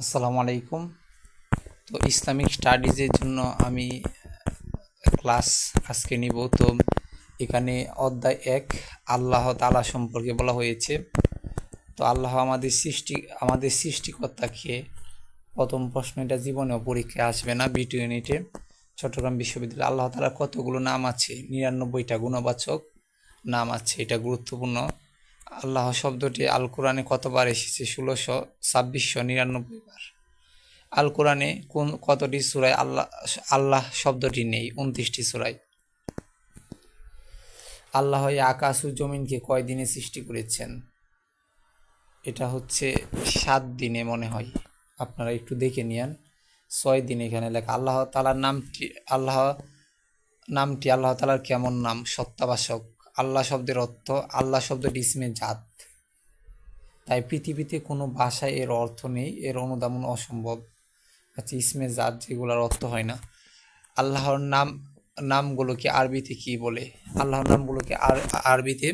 আসসালামু আলাইকুম। তো ইসলামিক স্টাডিজের জন্য আমি ক্লাস আজকে নিব। তো এখানে অধ্যায় এক, আল্লাহ তালা সম্পর্কে বলা হয়েছে। তো আল্লাহ আমাদের সৃষ্টি, আমাদের সৃষ্টিকর্তাকে প্রথম প্রশ্ন এটা জীবনেও পরীক্ষায় আসবে না বিটু ইউনিটে। চট্টগ্রাম বিশ্ববিদ্যালয় আল্লাহ তালার কতগুলো নাম আছে? নিরানব্বইটা গুণবাচক নাম আছে, এটা গুরুত্বপূর্ণ। আল্লাহ শব্দটি আল কোরআনে কতবার এসেছে? ষোলোশো, ছাব্বিশশো, নিরানব্বই বার। আল কোরআনে কোন, কতটি সুরায় আল্লাহ আল্লাহ শব্দটি নেই? উনত্রিশটি সুরায়। আল্লাহ আকাশ ও জমিনকে কয় দিনে সৃষ্টি করেছেন? এটা হচ্ছে সাত দিনে মনে হয়। আপনারা একটু দেখে নিয়েন। ছয় দিন এখানে লেখা। আল্লাহ তালার নামটি, আল্লাহ নামটি আল্লাহ তালার কেমন নাম? সত্তাবাসক আল্লাহ শব্দের অর্থ, আল্লাহ শব্দটি ইসমে জাত। তাই পৃথিবীতে কোনো ভাষায় এর অর্থ নেই, এর অনুদামন অসম্ভব। আচ্ছা ইসমে জাত যেগুলোর অর্থ হয় না। আল্লাহর নাম, নামগুলোকে আরবিতে কি বলে? আল্লাহর নামগুলোকে আর, আরবিতে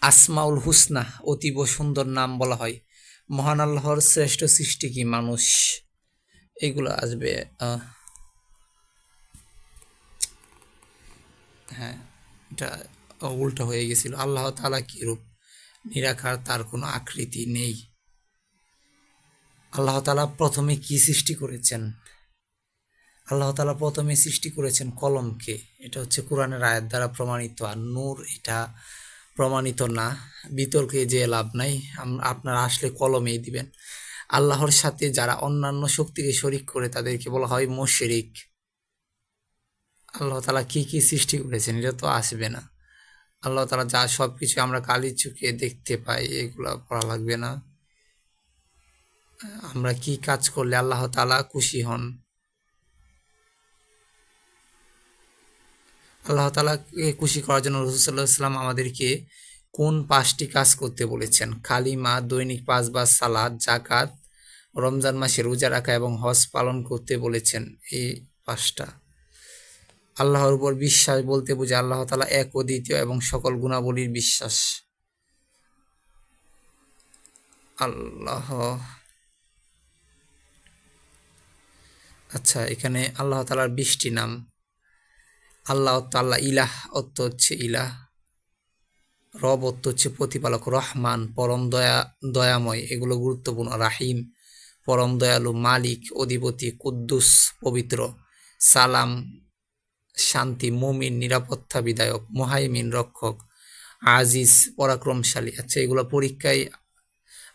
আসমাউল হুসনা, অতীব সুন্দর নাম বলা হয়। মহান আল্লাহর শ্রেষ্ঠ সৃষ্টি কি মানুষ? এগুলো আসবে হ্যাঁ। এটা উল্টো হয়ে গেছিল। আল্লাহ তালা কি রূপ নিরাকার, তার কোনো আকৃতি নেই। আল্লাহ তালা প্রথমে কি সৃষ্টি করেছেন? আল্লাহ তালা প্রথমে সৃষ্টি করেছেন কলমকে। এটা হচ্ছে কোরআনের আয়াত দ্বারা প্রমাণিত। আর নূর এটা প্রমাণিত না। বিতর্কে যে লাভ নাই। আপনারা আসলে কলমেই দিবেন। আল্লাহর সাথে যারা অন্যান্য শক্তিকে শরিক করে তাদেরকে বলা হয় মোশরিক। আল্লাহ তালা কি কি সৃষ্টি করেছেন এটা তো আসবে না। আল্লাহ তালা যা সব কিছু আমরা কালির চোখে দেখতে পাই, এগুলো পড়া লাগবে না। আমরা কি কাজ করলে আল্লাহ তালা খুশি হন? আল্লাহ তালাকে খুশি করার জন্য রসুল্লাহ ইসলাম আমাদেরকে কোন পাঁচটি কাজ করতে বলেছেন? কালিমা, দৈনিক পাঁচবার সালাদ জাকাত রমজান মাসে রোজা রাখা এবং হজ পালন করতে বলেছেন। এই পাঁচটা। আল্লাহর উপর বিশ্বাস বলতে বুঝে আল্লাহ তালা এক ও দ্বিতীয় এবং সকল গুণাবলীর বিশ্বাস। আল্লাহ। আচ্ছা এখানে আল্লাহ তালার বৃষ্টি নাম। আল্লাহ আল্লাহ ইলাহ, অর্থ হচ্ছে ইলাহ। রব, অর্থ হচ্ছে প্রতিপালক, রহমান, পরম দয়া, দয়াময়, এগুলো গুরুত্বপূর্ণ। রাহিম, পরম দয়ালু, মালিক, অধিপতি, কুদ্দুস, পবিত্র। সালাম শান্তি, মুমিন, নিরাপত্তা বিধায়ক, মোহাইমিন, রক্ষক, আজিজ, পরাক্রমশালী। আচ্ছা এগুলো পরীক্ষায়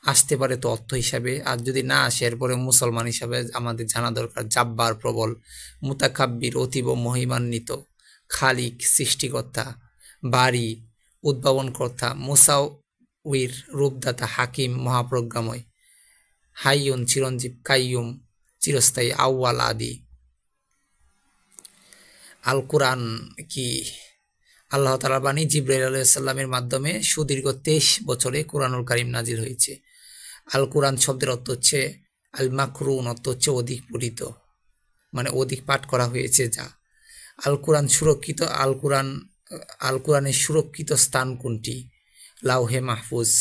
আসতে পারে তো অর্থ হিসাবে। আর যদি না আসে, এরপরে মুসলমান হিসাবে আমাদের জানা দরকার। জাব্বার, প্রবল, মুতাকাব্বির, অতীব, মহিমান্বিত, খালিক, সৃষ্টিকর্তা বাড়ি উদ্ভাবনকর্তা, মুসাউইর, রূপদাতা, হাকিম, মহাপ্রজ্ঞাময়, হাইয়ুন, চিরঞ্জীব, কাইয়ুম, চিরস্থায়ী, আউয়াল, আদি। আল কোরআন কি আল্লাহ তালা বাণী জিব্রাইল আলাইসাল্লামের মাধ্যমে সুদীর্ঘ তেইশ বছরে কোরআনুল কারিম নাজির হয়েছে। আল কোরআন শব্দের অর্থ হচ্ছে আল মাকরুন অর্থ হচ্ছে অধিক পঠিত মানে অধিক পাঠ করা হয়েছে যা। আল কোরআন সুরক্ষিত আল কোরআন আল কোরআনের সুরক্ষিত স্থান কোনটি? লাউহে মাহফুজ।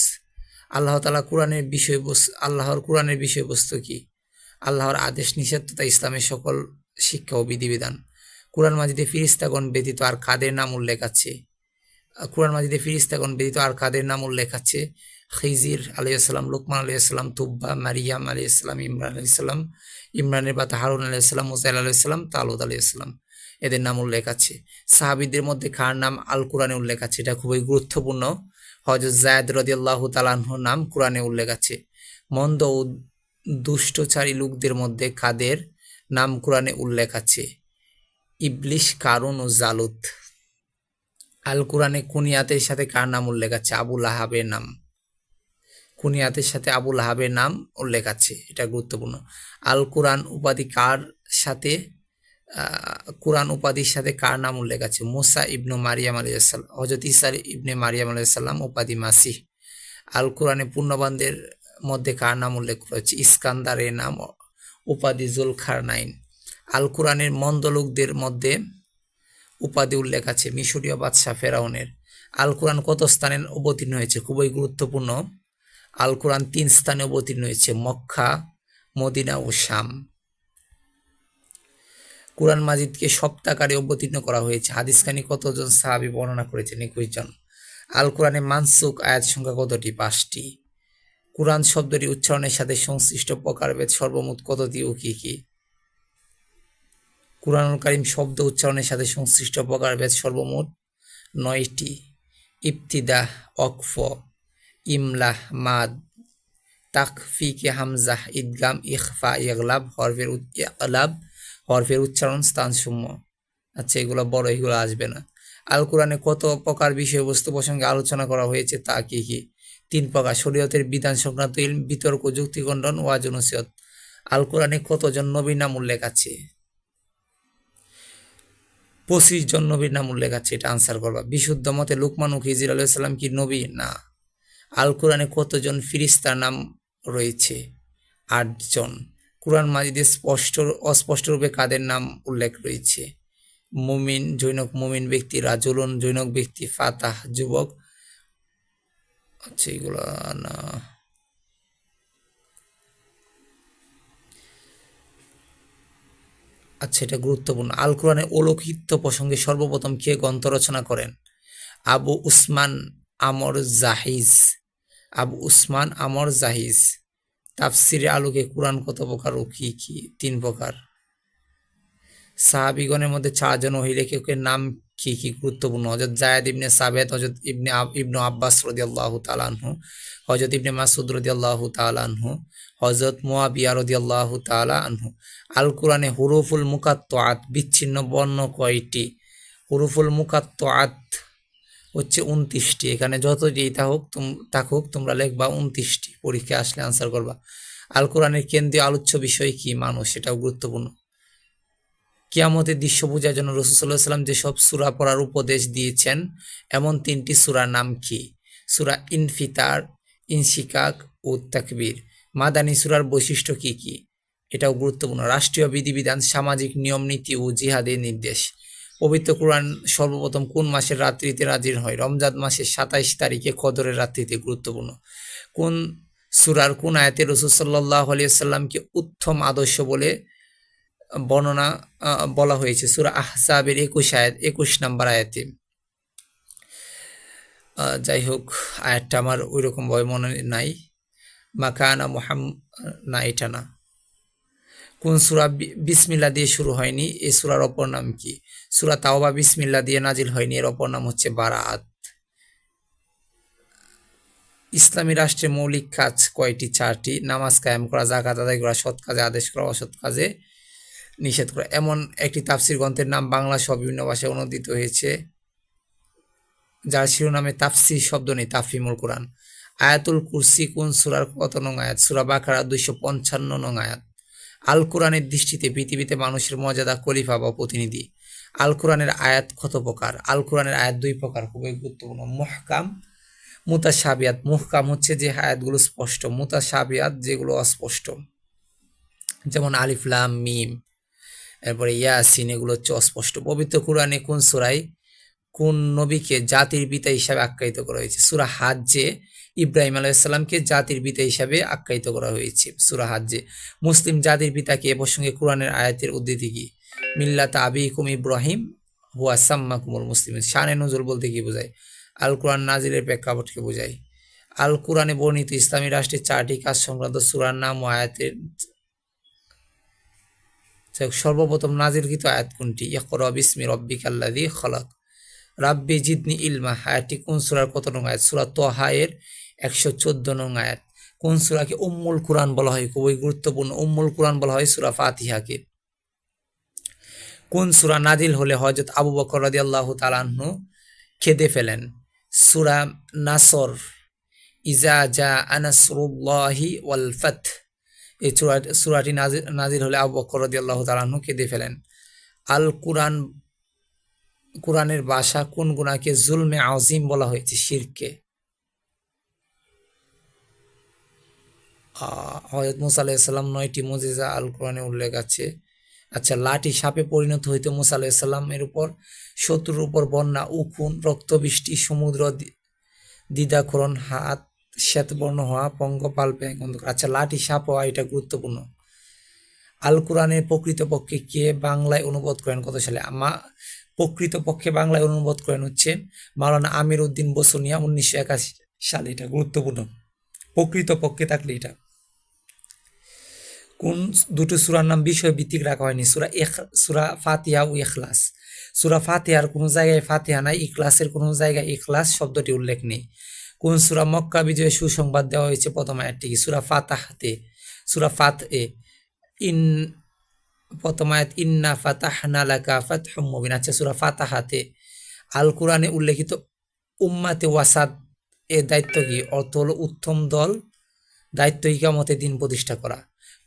আল্লাহ তালা কোরআনের বিষয়বস্তু আল্লাহর কোরআনের বিষয়বস্তু কি? আল্লাহর আদেশ নিষেধ তথা ইসলামের সকল শিক্ষা ও বিধিবিধান। কোরআন মাজিদে ফিরিস্তাগণ ব্যতীত আর কাদের নাম উল্লেখ আছে? কোরআন মাজিদে ফিরিস্তাগণ ব্যতীত আর কাদের নাম উল্লেখ আছে? খিজির আলাইসাল্লাম লুকমান আলাইসাল্লাম তুব্বা, মারিয়াম আলাইসাল্লাম ইমরান আলাইসাল্লাম ইমরানের বাতা হারুন আলাইসাল্লাম মুসাইল আলাইসাল্লাম তালুদ আলাইসাল্লাম এদের নাম উল্লেখ আছে। সাহাবিদের মধ্যে কার নাম আল কোরআনে উল্লেখ আছে? এটা খুবই গুরুত্বপূর্ণ। হজরত জায়দ রদি আল্লাহ তালাহর নাম কোরআনে উল্লেখ আছে। মন্দ ও দুষ্টচারী লোকদের মধ্যে কাদের নাম কোরআনে উল্লেখ আছে? ইবলিশ, কারুন ও জালুত। আল কোরআনে কুনিয়াতের সাথে কার নাম উল্লেখ আছে? আবুল আহাবের নাম। কুনিয়াতের সাথে আবুল আহাবের নাম উল্লেখ আছে, এটা গুরুত্বপূর্ণ। আল কোরআন উপাধি কার সাথে কোরআন উপাধির সাথে কার নাম উল্লেখ আছে? মুসা ইবনু মারিয়াম আলাইসাল্লাম হজরত ইসার ইবনে মারিয়াম আলাইসাল্লাম উপাধি মাসি আল কোরআনে পূর্ণবানদের মধ্যে কার নাম উল্লেখ করেছে ইস্কান্দারের নাম, উপাধি জুলখার নাইন আল কোরআনের মন্দ লোকদের মধ্যে উপাধি উল্লেখ আছে। মিশরীয় বাদশাহ ফেরাউনের। আল কোরআন কত স্থানে অবতীর্ণ হয়েছে? খুবই গুরুত্বপূর্ণ। আল কোরআন তিন স্থানে অবতীর্ণ হয়েছে, মক্কা, মদিনা ও শাম। কুরআন মাজিদকে সপ্তাহকারে অবতীর্ণ করা হয়েছে। হাদিসখানি কতজন সাহাবী বর্ণনা করেছেন? একুশ জন। আল কোরআনে মানসুক আয়াত সংখ্যা কতটি? পাঁচটি। কোরআন শব্দটি উচ্চারণের সাথে সংশ্লিষ্ট প্রকারভেদ সর্বমোট কতটি ও কি কি? কুরআনুল শব্দ উচ্চারণের সাথে সংশ্লিষ্ট প্রকারভেদ সর্বমোট নয়টি। ইবতিদা অকফ ইমলাহ, মাদ তাকফিকে হামজাহ, ইদগাম, ইখফা, ইগলাব, হরফের ইগলাব, হরফের উচ্চারণ স্থানসমূহ। আচ্ছা এগুলো বড়, এগুলো আসবে না। আল কোরআনে কত প্রকার বিষয়বস্তু প্রসঙ্গে আলোচনা করা হয়েছে তা কি কি? তিন প্রকার, শরীয়তের বিধান সংক্রান্ত ইলম, বিতর্ক যুক্তি খণ্ডন ওয়াজ ও নসিহত। আল কোরআনে কতজন নবীর নাম উল্লেখ আছে? পঁচিশ জন নবীর নাম উল্লেখ আছে, এটা আনসার করবা। বিশুদ্ধ মতে লুকমান খিজির আলাইসাল্লাম কি নবী? না। আল কোরআনে কতজন ফিরিস্তার নাম রয়েছে? আটজন কোরআন মাজিদে স্পষ্ট অস্পষ্ট রূপে কাদের নাম উল্লেখ রয়েছে? মুমিন, জৈনক মুমিন ব্যক্তি, রাজুলন, জৈনক ব্যক্তি, ফাতাহ, যুবক আচ্ছা এগুলো না। আচ্ছা এটা গুরুত্বপূর্ণ। আল কোরআনে অলৌকিত্ব প্রসঙ্গে সর্বপ্রথম কে গ্রন্থ রচনা করেন? আবু উসমান আমর জাহিজ। আবু উসমান আমর জাহিজ। তাফসির আলোকে কোরআন কত প্রকার ও কি কি? তিন প্রকার। সাহাবিগণের মধ্যে চারজন হইলে কেউ নাম কি কি গুরুত্বপূর্ণ? হজরত জায়দ ইবনে সাবেদ হজরত ইবনে ইবনু আব্বাস রদিয়াল্লাহু তালানহু হজরত ইবনে মাসুদ রদিয়াল্লাহু তালানহু হজরত মুয়াবিয়া রদিয়াল্লাহু তালা আনহু। আল কোরআনে হুরুফুল মুকাত্তাত বিচ্ছিন্ন বর্ণ কয়টি? হুরুফুল মুকাত্তাত হচ্ছে উনত্রিশটি এখানে যত যতটি থাকুক, তুম, থাকুক, তোমরা লিখবা উনত্রিশটি পরীক্ষা আসলে আনসার করবা। আল কোরআনের কেন্দ্রীয় আলোচ্য বিষয় কি মানুষ? সেটাও গুরুত্বপূর্ণ। কিয়ামতের দৃশ্য বোঝার জন্য রসুল্লাহ সাল্লাম যেসব সুরা পড়ার উপদেশ দিয়েছেন, এমন তিনটি সুরার নাম কি? সুরা ইনফিতার, ইনশিকাক ও তাকবীর। মাদানী সুরার বৈশিষ্ট্য কি কি? এটাও গুরুত্বপূর্ণ। রাষ্ট্রীয় বিধিবিধান, সামাজিক নিয়ম নীতি ও জিহাদের নির্দেশ। পবিত্র কোরআন সর্বপ্রথম কোন মাসের রাত্রিতে নাজির হয়? রমজান মাসের সাতাইশ তারিখে কদরের রাত্রিতে গুরুত্বপূর্ণ। কোন সুরার কোন আয়াতে রসুল সাল্লাহ আলিয়াল্লামকে উত্তম আদর্শ বলে বর্ণনা বলা হয়েছে। সুরা আহসাবের একুশ আয়াত, একুশ নাম্বার আয়াতে। যাই হোক, আয়াতটা আমার ওই রকম ভয় মনে নাই। মাকানা মোহাম, না, এটা না। কোন সুরা বিসমিল্লা দিয়ে শুরু হয়নি, এ সুরার অপর নাম কি? সুরা তাওবা বিসমিল্লা দিয়ে নাজিল হয়নি, এর অপর নাম হচ্ছে বারাত। ইসলামী রাষ্ট্রের মৌলিক কাজ কয়টি? চারটি। নামাজ কায়েম করা জাকাত আদায় করা, সৎ কাজে আদেশ করা, অসৎ কাজে নিষেধ করা। এমন একটি তাফসির গ্রন্থের নাম বাংলা সহ বিভিন্ন ভাষায় অনুদিত হয়েছে, যার শিরোনামে তাফসির শব্দ নেই তাফিমুল কোরআন। আয়াতুল কুরসি কোন সুরার কত নং আয়াত? সুরা বাকারা দুইশো পঞ্চান্ন নং আয়াত। আল কোরআনের দৃষ্টিতে পৃথিবীতে মানুষের মর্যাদা কলিফা বা প্রতিনিধি। আল কোরআনের আয়াত কত প্রকার? আল কোরআনের আয়াত দুই প্রকার, খুবই গুরুত্বপূর্ণ। মুহকাম মুতাসাবিয়াত মুহকাম হচ্ছে যে আয়াতগুলো স্পষ্ট মুতাসাবিয়াত যেগুলো অস্পষ্ট। যেমন আলিফলাম মিম। এরপরে ইয়াসিন, এগুলো হচ্ছে অস্পষ্ট। পবিত্র কোরআনে কোন সুরাই কোন নবীকে জাতির পিতা হিসাবে আখ্যায়িত করা হয়েছে? সুরা হাজ্জে ইব্রাহিম আলাইসাল্লামকে জাতির পিতা হিসাবে আখ্যায়িত করা হয়েছে। সুরা হাজ্জে, মুসলিম জাতির পিতাকে এ প্রসঙ্গে কোরআনের আয়াতের উদ্ধৃতি কি? মিল্লাত আবিকুম ইব্রাহিম হুয়া সাম্মাকুমুল মুসলিম শানে নজরুল বলতে কি বোঝায়? আল কোরআন নাজিরের প্রেক্ষাপটকে বোঝায়। আল কোরআনে বর্ণিত ইসলামী রাষ্ট্রের চারটি কাজ সংক্রান্ত সুরার নাম ও আয়াতের সর্বপ্রথম নাজিরকৃত আয়াত কোনটি? ইকরা বিসমি রব্বিকাল্লাযী খলাক। রাব্বি জিদনি ইলমা। আয়াতটি কোন সূরার কত নং আয়াত? সুরা তোহা এর একশো চোদ্দ নং আয়াত। কোন সূরাকে উম্মুল কুরআন বলা হয়? খুবই গুরুত্বপূর্ণ। উম্মুল কুরআন বলা হয় সুরা ফাতিহাকে। কোন সূরা নাজিল হলে হযরত আবু বকর রাদিয়াল্লাহু তাআলা আনহু খেদে ফেলেন? সুরা নাসর। ইজা জা আনাসরুল্লাহি ওয়াল এই সূরা- সূরাটি নাজিল নাজিল হলে আবু বকর রাদিয়াল্লাহু তাআলা আনহু কেঁদে ফেলেন। আল কুরআন, কোরআনের বাসা কোন গুণাকে জুলমে আজিম বলা হয়েছে? শিরকে। হজরত মুসা আলাইসাল্লাম নয়টি মজিজা আল কোরআনে উল্লেখ আছে। আচ্ছা লাঠি সাপে পরিণত হইতে মুসা আলাইসাল্লামের উপর, শত্রুর উপর বন্যা উকুন রক্তবৃষ্টি, সমুদ্র দ্বিধাকরণ হাত শ্বেতবর্ণ হওয়া, পঙ্গপাল অন্ধকার আচ্ছা লাঠি সাপ হওয়া, এটা গুরুত্বপূর্ণ। আল কোরআনের প্রকৃতপক্ষে কে বাংলায় অনুবাদ করেন কত সালে? আমা প্রকৃতপক্ষে বাংলায় অনুবাদ করেন হচ্ছে মাওলানা আমির উদ্দিন বসুনিয়া উনিশশো একাশি সালে, এটা গুরুত্বপূর্ণ। প্রকৃতপক্ষে থাকলে এটা। কোন দুটো সূরার নাম বিষয় ভিত্তিক রাখা হয়নি? সুরা এখ সুরা ফাতিহা ও ইখলাস। সুরা ফাতিহার কোনো জায়গায় ফাতিহা নাই, ইখলাসের কোনো জায়গায় ইখলাস শব্দটি উল্লেখ নেই। কোন সূরা মক্কা বিজয়ে সুসংবাদ দেওয়া হয়েছে? প্রথম আয়াতটি সুরা ফাতাহাতে, সূরা ফাত এ ইন, প্রথম আয়াত, ইন্না ফাতাহনা লাকা ফাতহুম মুবিন আচ্ছা সূরা ফাতাহাতে। আল কোরআনে উল্লেখিত উম্মাতে ওয়াসাদ, এর দায়িত্ব কি? অর্থ হলো উত্তম দল, দায়িত্ব ইকামতে দিন প্রতিষ্ঠা করা।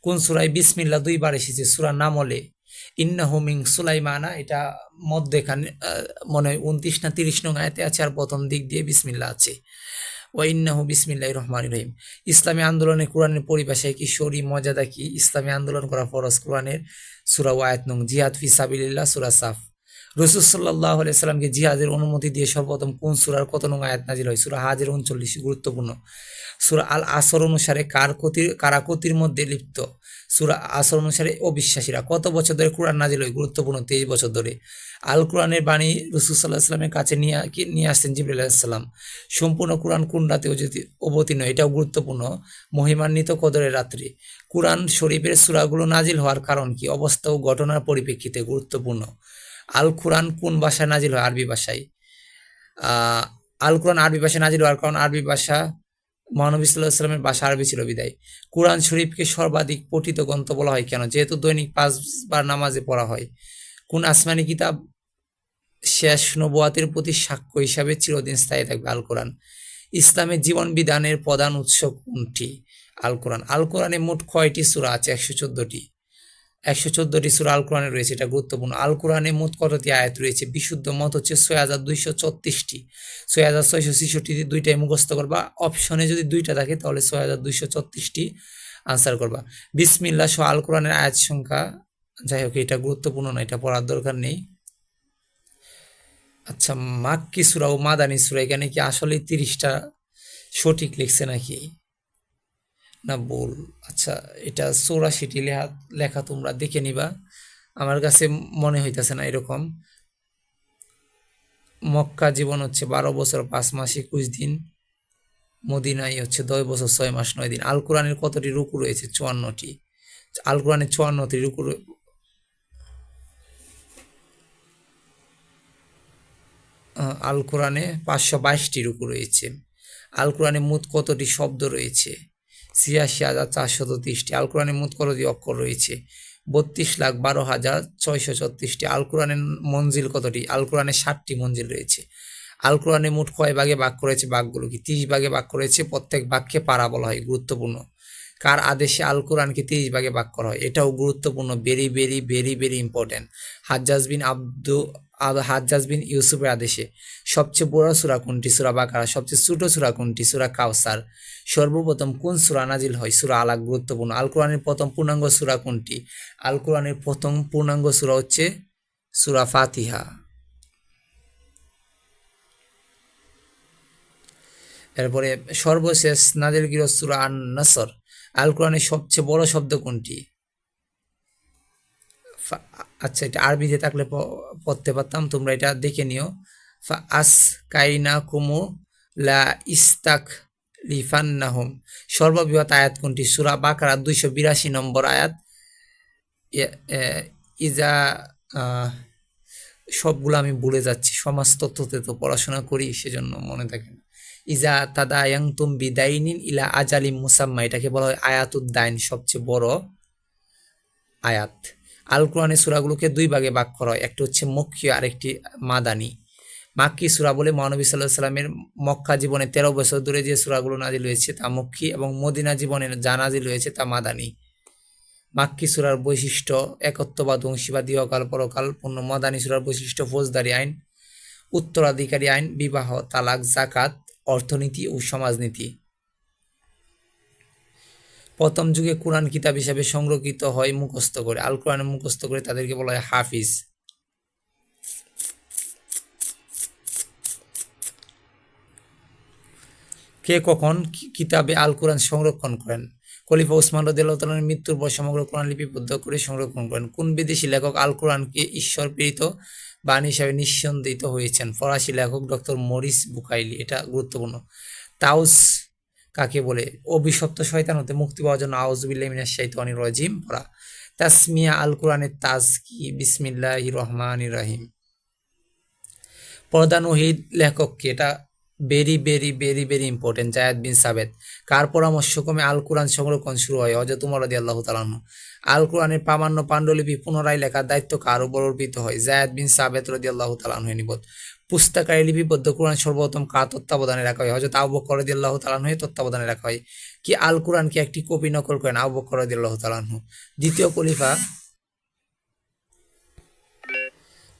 কোন সুরায় বিসমিল্লা দুইবার এসেছে? সুরা নাম হলে ইন্না হোমিং সুলাইমানা, এটা মধ্যে এখানে মনে হয় উনত্রিশ না তিরিশ নং আয়তে আছে, আর প্রথম দিক দিয়ে বিসমিল্লা আছে। ও ইন্নাহু বিসমিল্লাহ রহমান রহিম। ইসলামী আন্দোলনে কোরআনের পরিভাষায় কি শরী মর্যাদা কি? ইসলামী আন্দোলন করা ফরজ কোরআনের সুরা ওয়ায়াত নং জিহাদ ফি সাবিলিল্লাহ, সুরা সাফ। রসুল সাল্লাহ সাল্লামকে জিহাদের অনুমতি দিয়ে সর্বপ্রথম কোন সুরার কত নং আয়াত নাজিল হয়? সুরা হাজের উনচল্লিশ, গুরুত্বপূর্ণ। সুরা আল আসর অনুসারে কার কতির কারাকতির মধ্যে লিপ্ত? সুরা আসর অনুসারে অবিশ্বাসীরা কত বছর ধরে কোরআন নাজিল হয়? গুরুত্বপূর্ণ, তেইশ বছর ধরে। আল কোরআনের বাণী রসুল সাল্লাহ সাল্লামের কাছে নিয়ে নিয়ে আসতেন জিবরুল আলাহিসাল্লাম সম্পূর্ণ কোরআন কোন রাতে অবতীর্ণ এটাও গুরুত্বপূর্ণ। মহিমান্বিত কদরের রাত্রি। কোরআন শরীফের সূরাগুলো নাজিল হওয়ার কারণ কি? অবস্থা ও ঘটনার পরিপ্রেক্ষিতে গুরুত্বপূর্ণ। আল কোরআন কোন ভাষায় নাজিল হয়? আরবি ভাষায়। আল কোরআন আরবি ভাষায় নাজিল হওয়ার কারণ আরবি ভাষা মহানবী সাল্লাহ সাল্লামের ভাষা আরবি ছিল বিদায়। কোরআন শরীফকে সর্বাধিক পঠিত গ্রন্থ বলা হয় কেন? যেহেতু দৈনিক পাঁচবার নামাজে পড়া হয়। কোন আসমানি কিতাব শেষ নবুয়াতের প্রতি সাক্ষ্য হিসাবে চিরদিন স্থায়ী থাকবে? আল কোরআন। ইসলামের জীবন বিধানের প্রধান উৎস কোনটি? আল কোরআন। আল কোরআনে মোট কয়টি সূরা আছে? একশো চোদ্দটি। একশো চোদ্দটি সূরা আল কোরআনে রয়েছে, এটা গুরুত্বপূর্ণ। আল কোরআনে মোট কতটি আয়াত রয়েছে? বিশুদ্ধ মত হচ্ছে ছয় হাজার দুইশো ছত্রিশটি। ছয় হাজার ছয়শো ছেষট্টি দুইটাই মুখস্থ করবা। অপশনে যদি দুইটা থাকে, তাহলে ছয় হাজার দুইশো ছত্রিশটি আনসার করবা। বিসমিল্লা সহ আল কোরআনের আয়াত সংখ্যা, যাই হোক, এটা গুরুত্বপূর্ণ না এটা পড়ার দরকার নেই। আচ্ছা মাক্কি সুরা ও মাদানি সুরা, এখানে কি আসলে তিরিশটা সঠিক লিখছে নাকি? না বল আচ্ছা এটা চৌরাশিটি লেখা লেখা তোমরা দেখে নিবা। আমার কাছে মনে হইতেছে না এরকম। মক্কা জীবন হচ্ছে বারো বছর, পাঁচ মাস, একুশ দিন। মদিনাই হচ্ছে দশ বছর, ছয় মাস, নয় দিন। আল কোরআনের কতটি রুকু রয়েছে? চুয়ান্নটি। আল কোরআনের চুয়ান্নটি রুকু আল কোরআনে পাঁচশো বাইশটি রুকু রয়েছে। আল কোরআনে মোট কতটি শব্দ রয়েছে? ছিয়াশি হাজার চারশত তিরিশটি আল কোরআনে মোট কতটি অক্ষর রয়েছে। বত্রিশ লাখ বারো হাজার ছয়শো ছত্রিশটি আল কোরআনের মঞ্জিল কতটি? আল কোরআনে ষাটটি মঞ্জিল রয়েছে। আল কোরআনে মোট কয় ভাগে ভাগ করেছে বাঘগুলো কি? তিরিশ ভাগে ভাগ করেছে, প্রত্যেক বাক্যে পারা বলা হয়, গুরুত্বপূর্ণ। কার আদেশে আল কোরআনকে তিরিশ ভাগে ভাগ করা হয়? এটাও গুরুত্বপূর্ণ very very very very important Hajjaj bin Abdu আব- হাজ্জাজ বিন ইউসুফের আদেশে, সবচেয়ে বড় সূরা কোনটি? সূরা বাকারা। সবচেয়ে ছোট সূরা কোনটি? সূরা কাউসার সর্বপ্রথম কোন সূরা নাজিল হয়? সুরা আলাক গুরুত্বপূর্ণ। আল কোরআনের প্রথম পূর্ণাঙ্গ সূরা কোনটি? আল কোরআনের প্রথম পূর্ণাঙ্গ সূরা হচ্ছে সুরা ফাতিহা। এরপরে সর্বশেষ নাজিল গির সুরা আন নাসর আল কোরআনের সবচেয়ে বড় শব্দ কোনটি? আচ্ছা এটা আরবিতে থাকলে পড়তে পারতাম, তোমরা এটা দেখে নিও। আস কাইনা কুমু লা ইস্তাক লিফান্নাহুম সর্ববৃহৎ আয়াত কোনটি? সুরা বাকারা দুইশো বিরাশি নম্বর আয়াত। ইজা সবগুলো আমি ভুলে যাচ্ছি সমাজ তত্ত্বতে তো পড়াশোনা করি, সেজন্য মনে থাকে না। ইজা তাদায়াং তুম বিদাইনিন ইলা আজালিম মুসাম্মা, এটাকে বলা হয় আয়াতুদ্দাইন সবচেয়ে বড় আয়াত। আল কোরআনের সূরাগুলোকে দুই ভাগে ভাগ করা হয়। একটা হচ্ছে মক্কি আর একটি মাদানি। মাক্কি সূরা বলে মহানবী সাল্লাহ সাল্লামের মক্কা জীবনে তেরো বছর ধরে যে সূরাগুলো নাজিল হয়েছে তা মক্কি এবং মদিনা জীবনে যা নাজিল হয়েছে তা মাদানি। মাক্কি সূরার বৈশিষ্ট্য একত্ববাদ অংশীবাদ ইহকাল পরকাল পূর্ণ। মদানি সুরার বৈশিষ্ট্য ফৌজদারি আইন, উত্তরাধিকারী আইন, বিবাহ, তালাক জাকাত অর্থনীতি ও সমাজনীতি। প্রথম যুগে কোরআন কিতাব হিসাবে সংরক্ষিত হয় মুখস্থ করে। আল কোরআন মুখস্থ করে তাদেরকে বলা হয় হাফিজ। কে কখন কিতাবে আল কোরআন সংরক্ষণ করেন? খলিফা উসমান রদিল্লাহতালের মৃত্যুর পর সমগ্র কোরআন লিপিবদ্ধ করে সংরক্ষণ করেন। কোন বিদেশি লেখক আল কোরআনকে ঈশ্বর প্রেরিত বাণী হিসাবে নিঃসন্দিত হয়েছেন? ফরাসি লেখক ডক্টর মরিস বুকাইলি। এটা গুরুত্বপূর্ণ। তাউস কাকে বলে? অভিশপ্ত শয়তান হতে মুক্তি পাওয়ার জন্য আউজবিল্লাহ শৈতানি রাজিম পড়া। তাসমিয়া আল কোরআনের তাজকি বিসমিল্লাহ রহমান রাহিম। প্রধান ওহিদ লেখককে এটা very very very very important Zayed bin Sabit কার পরামর্শক্রমে আল কোরআন সংরক্ষণ শুরু হয়? উমর রাদি আল্লাহ তালান্ন আল কোরআনের প্রামাণ্য পাণ্ডুলিপি পুনরায় লেখার দায়িত্ব কার উপর অর্পিত হয়? জায়াদ বিন সাবেদ রদি আল্লাহ তালান নিবোধ পুস্তকায় লিপিবদ্ধ কোরআন সর্বপ্রথম কার তত্ত্বাবধানে রাখা হয়? হজরত আবু বকর তালান তত্ত্বাবধানে রাখা হয়। কি আল কোরআনকে একটি কপি নকল করেন আবু বকর রদি আল্লাহ তালানহু দ্বিতীয় খলিফা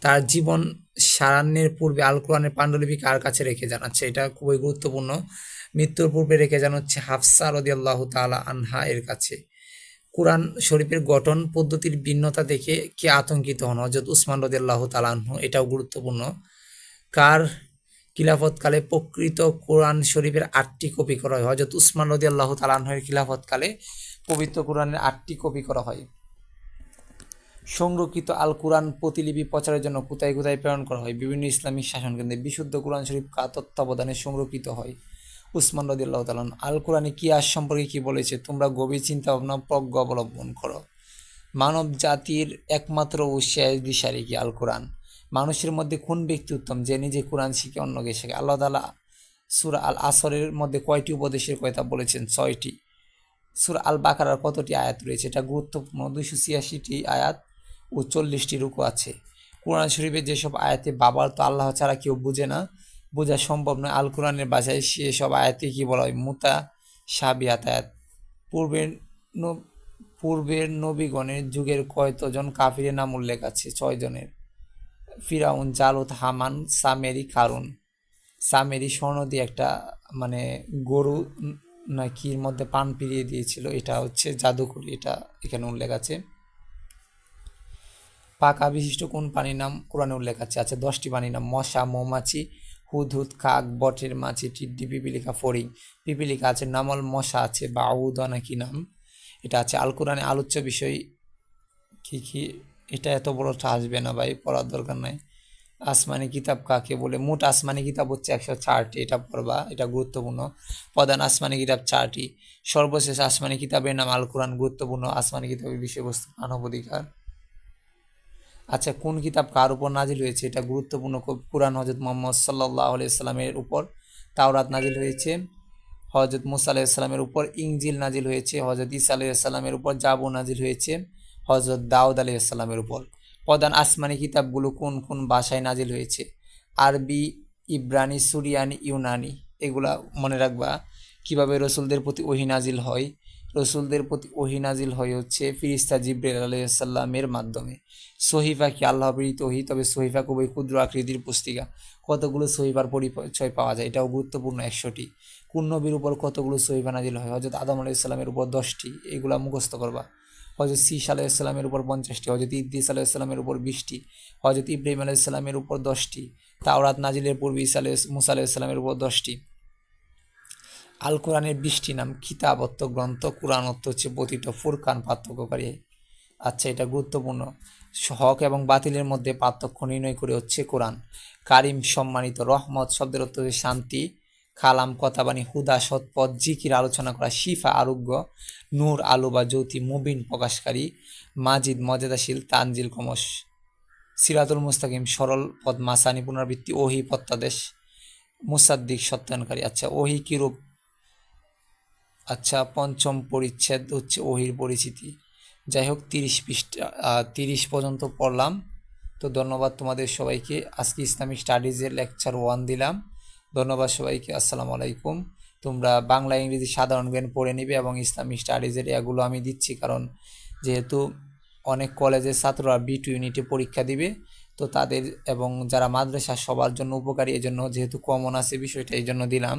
তার জীবন সারান্যের পূর্বে আল কোরআনের পাণ্ডুলিপি কার কাছে রেখে যান? আচ্ছা এটা খুবই গুরুত্বপূর্ণ। মৃত্যুর পূর্বে রেখে যান হচ্ছে হাফসা রদিয়াল্লাহ তাআলা আনহা এর কাছে। কোরআন শরীফের গঠন পদ্ধতির ভিন্নতা দেখে কে আতঙ্কিত হন? হজরত উসমান রদিয়াল্লাহ তাআলা আনহু, এটাও গুরুত্বপূর্ণ। কার খিলাফতকালে প্রকৃত কোরআন শরীফের আটটি কপি করা হয়? হজরত উসমান রদিয়াল্লাহ তাআলা আনহুর খিলাফতকালে পবিত্র কোরআনের আটটি কপি করা হয়। সংরক্ষিত আল কোরআন প্রতিলিপি প্রচারের জন্য কোথায় কোথায় প্রেরণ করা হয়? বিভিন্ন ইসলামিক শাসনকেন্দ্রে বিশুদ্ধ কোরআন শরীফ কার তত্ত্বাবধানে সংরক্ষিত হয়? উসমান রদিল্লাহ তালান আল কোরআনে কি আজ সম্পর্কে কি বলেছে? তোমরা গভীর চিন্তা ভাবনা প্রজ্ঞ অবলম্বন করো। মানব জাতির একমাত্র উৎসাহ দিশারি কি আল কোরআন মানুষের মধ্যে কোন ব্যক্তি উত্তম যে নিজে কোরআন শিখে অন্যকে শেখে আল্লাহ তালা সুর আল আসরের মধ্যে কয়টি উপদেশের কথা বলেছেন? ছয়টি। সুর আল বাকারার কতটি আয়াত রয়েছে? এটা গুরুত্বপূর্ণ। দুইশো ছিয়াশিটি আয়াত ও চল্লিশটি রুকু আছে। কোরআন শরীফের যেসব আয়াতে বাবার তো আল্লাহ ছাড়া কেউ বুঝে না, বোঝা সম্ভব নয়। আল কোরআনের ভাষায় সেসব আয়াতে কি বলা হয়? মুতা সাবিয়াত আয়াত পূর্বের পূর্বের নবীগণের যুগের কয়তজন কাফিরের নাম উল্লেখ আছে? ছয় জনের। ফিরাউন জালুত হামান, সামেরি, কারুন। সামেরি স্বর্ণ দিয়ে একটা মানে গরু ন- না কির মধ্যে পান পিরিয়ে দিয়েছিল। এটা হচ্ছে জাদুকরি, এটা এখানে উল্লেখ আছে। পাকা বিশিষ্ট কোন পানির নাম কোরআনে উল্লেখ আছে? আছে দশটি পানির নাম, মশা, মৌমাছি, হুদহুদ কাক বটের মাছি টিড্ডি পিপিলিকা, ফড়িং। পিপিলিকা আছে নামল, মশা আছে বা আউদা নাকি নাম? এটা আছে আল কোরআনে আলোচ্য বিষয় কি কি? এটা এত বড়টা আসবে না ভাই, পড়ার দরকার নাই। আসমানি কিতাব কাকে বলে? মোট আসমানি কিতাব হচ্ছে একশো চারটি, এটা পড়বা, এটা গুরুত্বপূর্ণ। প্রধান আসমানি কিতাব চারটি। সর্বশেষ আসমানি কিতাবের নাম আল কোরআন গুরুত্বপূর্ণ। আসমানি কিতাবের বিষয়বস্তু মানব অধিকার। আচ্ছা কোন কিতাব কার উপর নাজিল হয়েছে? এটা গুরুত্বপূর্ণ কুরআন হজরত মোহাম্মদ সাল্লাহ আলাইসাল্লামের উপর। তাওরাত নাজিল হয়েছে। হজরত মুসা আলাইসাল্লামের উপর। ইংজিল নাজিল হয়েছে। হজরত ইসা আলাইসাল্লামের উপর। জাবু নাজিল হয়েছে। হজরত দাউদ আলাইসাল্লামের উপর। প্রধান আসমানি কিতাবগুলো কোন কোন ভাষায় নাজিল হয়েছে? আরবি, ইব্রানি, সুরিয়ানি, ইউনানি। এগুলা মনে রাখবা কীভাবে রসুলদের প্রতি ওহি নাজিল হয়? রসুলদের প্রতি ওহি নাজিল হয় হচ্ছে ফিরিস্তা জিব্রাইল আলাইসাল্লামের মাধ্যমে। সহিফা কি আল্লাহ প্রেরিত ওহি? তবে সহিফা খুবই ক্ষুদ্র আকৃতির পুস্তিকা। কতগুলো সহিফার পরিচয় পাওয়া যায়? এটাও গুরুত্বপূর্ণ একশোটি। কোন নবীর উপর কতগুলো সহিফা নাজিল হয়? হজরত আদম আলাইসাল্লামের উপর দশটি। এগুলা মুখস্থ করবা। হজরত শীষ আলাইসাল্লামের উপর পঞ্চাশটি। হজরত ইদ্দিস আলাইসাল্লামের উপর বিশটি। হজরত ইব্রাহিম আলাইসাল্লামের উপর দশটি। তাওরাত নাজিলের পূর্বে ইসা আলাই মুসা আলাইসাল্লামের উপর দশটি। আল কোরআনের বিশটি নাম কিতাব অর্থ গ্রন্থ কোরআন অর্থ হচ্ছে পতিত ফুরকান, পার্থক্যকারী। আচ্ছা এটা গুরুত্বপূর্ণ। হক এবং বাতিলের মধ্যে পার্থক্য নির্ণয় করে হচ্ছে কোরআন। কারিম, সম্মানিত, রহমত, শব্দের অর্থ হচ্ছে শান্তি, কালাম, কথাবাণী, হুদা, সৎপথ, জিকির, আলোচনা করা, শিফা, আরোগ্য, নূর আলো বা জ্যোতি মুবিন, প্রকাশকারী, মাজিদ, মর্যাদাশীল, তানজিল, কমস। সিরাতুল মুস্তাকিম, সরল পদ, মাসানি, পুনরাবৃত্তি, ওহি, প্রত্যাদেশ, মুসাদ্দিক, সত্যায়নকারী। আচ্ছা ওহি কিরূপ? আচ্ছা পঞ্চম পরিচ্ছেদ হচ্ছে ওহির পরিচিতি। যাই হোক তিরিশ পৃষ্ঠা তিরিশ পর্যন্ত পড়লাম। তো ধন্যবাদ তোমাদের সবাইকে। আজকে ইসলামিক স্টাডিজের লেকচার ওয়ান দিলাম। ধন্যবাদ সবাইকে। আসসালামু আলাইকুম। তোমরা বাংলা, ইংরেজি সাধারণ জ্ঞান পড়ে নিবে এবং ইসলামিক স্টাডিজের এগুলো আমি দিচ্ছি কারণ যেহেতু অনেক কলেজের ছাত্ররা বি টু ইউনিটে পরীক্ষা দিবে, তো তাদের এবং যারা মাদ্রাসা সবার জন্য উপকারী, এজন্য যেহেতু কমন আছে বিষয়টা এই জন্য দিলাম।